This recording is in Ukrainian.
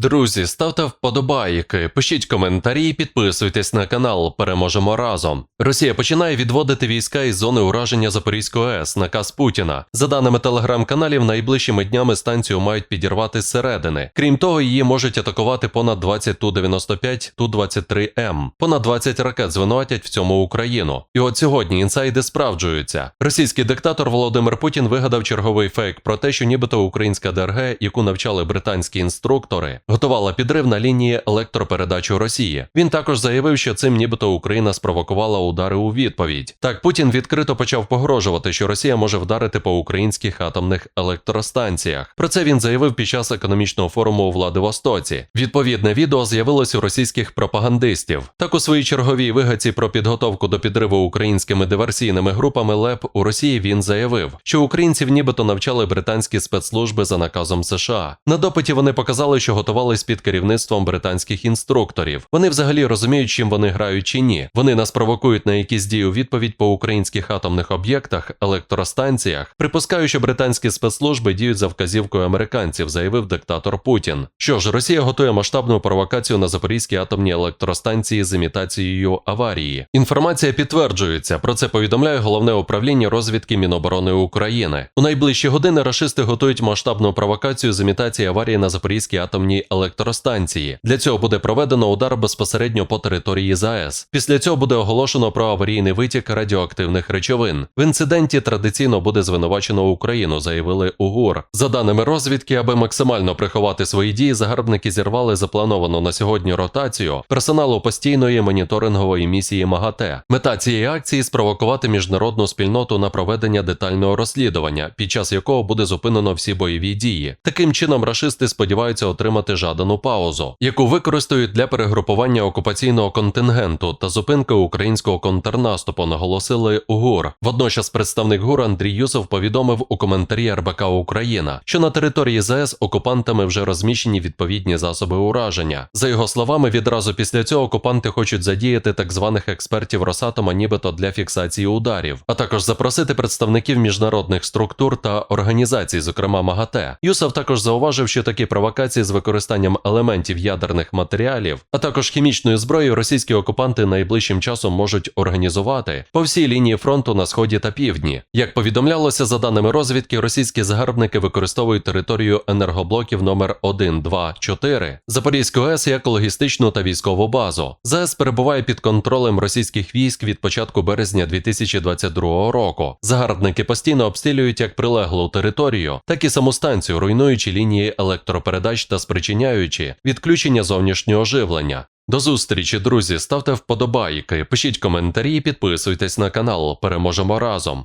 Друзі, ставте вподобайки, пишіть коментарі, підписуйтесь на канал. Переможемо разом. Росія починає відводити війська із зони ураження Запорізької АЕС, наказ Путіна. За даними телеграм-каналів, найближчими днями станцію мають підірвати зсередини. Крім того, її можуть атакувати понад 20 Ту-95, Ту-23М. Понад 20 ракет звинуватять в цьому Україну. І от сьогодні інсайди справджуються. Російський диктатор Володимир Путін вигадав черговий фейк про те, що нібито українська ДРГ, яку навчали британські інструктори, готувала підрив на лінії електропередач у Росії. Він також заявив, що цим нібито Україна спровокувала удари у відповідь. Так Путін відкрито почав погрожувати, що Росія може вдарити по українських атомних електростанціях. Про це він заявив під час економічного форуму у Владивостоці. Відповідне відео з'явилось у російських пропагандистів. Так у своїй черговій вигадці про підготовку до підриву українськими диверсійними групами ЛЕП у Росії він заявив, що українців нібито навчали британські спецслужби за наказом США. На допиті вони показали, що готувались під керівництвом британських інструкторів. Вони взагалі розуміють, чим вони грають чи ні. Вони нас провокують на якісь дії у відповідь по українських атомних об'єктах, електростанціях. Припускаю, що британські спецслужби діють за вказівкою американців, заявив диктатор Путін. Що ж, Росія готує масштабну провокацію на запорізькій атомній електростанції з імітацією аварії. Інформація підтверджується. Про це повідомляє головне управління розвідки Міноборони України. У найближчі години рашисти готують масштабну провокацію з імітації аварії на запорізькій атомній електростанції. Для цього буде проведено удар безпосередньо по території ЗАЕС. Після цього буде оголошено про аварійний витік радіоактивних речовин. В інциденті традиційно буде звинувачено Україну, заявили УГУР. За даними розвідки, аби максимально приховати свої дії, загарбники зірвали заплановану на сьогодні ротацію персоналу постійної моніторингової місії МАГАТЕ. Мета цієї акції спровокувати міжнародну спільноту на проведення детального розслідування, під час якого буде зупинено всі бойові дії. Таким чином, рашисти сподіваються отримати жадану паузу, яку використають для перегрупування окупаційного контингенту та зупинки українського контрнаступу, наголосили УГУР. Водночас представник ГУР Андрій Юсов повідомив у коментарі РБК Україна, що на території ЗАЕС окупантами вже розміщені відповідні засоби ураження. За його словами, відразу після цього окупанти хочуть задіяти так званих експертів Росатома, нібито для фіксації ударів, а також запросити представників міжнародних структур та організацій, зокрема МАГАТЕ. Юсов також зауважив, що такі провокації з використанням елементів ядерних матеріалів, а також хімічної зброї, російські окупанти найближчим часом можуть організувати по всій лінії фронту на сході та півдні. Як повідомлялося за даними розвідки, російські загарбники використовують територію енергоблоків номер 1, 2, 4 Запорізької АЕС як логістичну та військову базу. ЗАЕС перебуває під контролем російських військ від початку березня 2022 року. Загарбники постійно обстрілюють як прилеглу територію, так і саму станцію, руйнуючи лінії електропередач та спричиняючи відключення зовнішнього живлення. До зустрічі, друзі, ставте вподобайки, пишіть коментарі, підписуйтесь на канал. Переможемо разом.